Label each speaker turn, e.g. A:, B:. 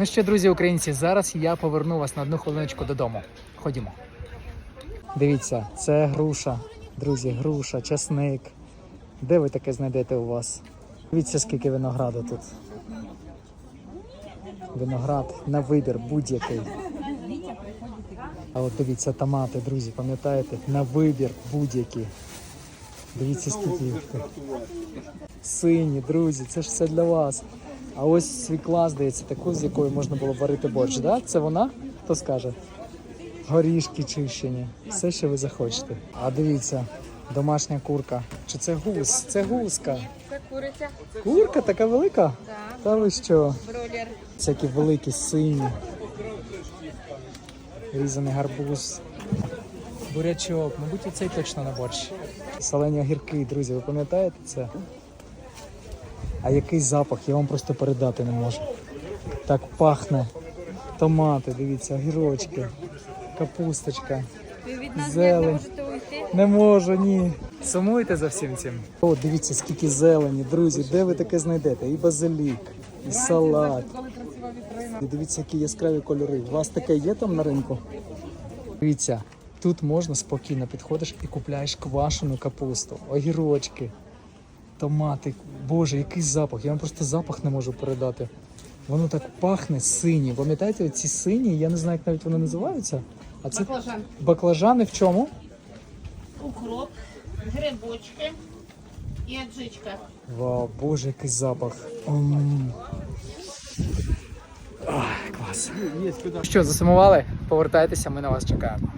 A: Ну що, друзі українці, зараз я поверну вас на одну хвилиночку додому. Ходімо. Дивіться, це груша. Друзі, груша, часник. Де ви таке знайдете у вас? Дивіться, скільки винограду тут. Виноград на вибір будь-який. А от дивіться, томати, друзі, пам'ятаєте? На вибір будь-які. Дивіться, скільки їх. Сині, друзі, це ж все для вас. А ось свікла, здається, таку, з якою можна було варити борщ. Да? Це вона? Хто скаже? Горішки чищені. Все, що ви захочете. А дивіться, домашня курка. Чи це гус? Це гуска.
B: Це куриця,
A: Курка така велика?
B: так,
A: Та ви що?
B: бройлер.
A: Всякі великі, сині. Різаний гарбуз. Бурячок, мабуть, і цей точно на борщ. Солені огірки, друзі, ви пам'ятаєте це? А який запах, я вам просто передати не можу. Так пахне. Томати, дивіться, огірочки, капусточка.
B: Ви від нас
A: Зелень.
B: не можете уйти.
A: Не можу, ні. Сумуєте за всім цим? О, дивіться, скільки зелені, друзі, де ви таке знайдете? І базилік, і салат. І дивіться, які яскраві кольори. У вас таке є там на ринку? Дивіться, тут можна спокійно підходиш і купляєш квашену капусту, огірочки, томати. Боже, який запах! Я вам просто запах не можу передати. Воно так пахне сині. Пам'ятаєте, ці сині, я не знаю, як навіть вони називаються. А це
B: Баклажан.
A: баклажани в чому?
B: Укроп, грибочки і аджичка.
A: Вау, боже, який запах. М. Ах, клас. Що, засумували? Повертайтеся, ми на вас чекаємо.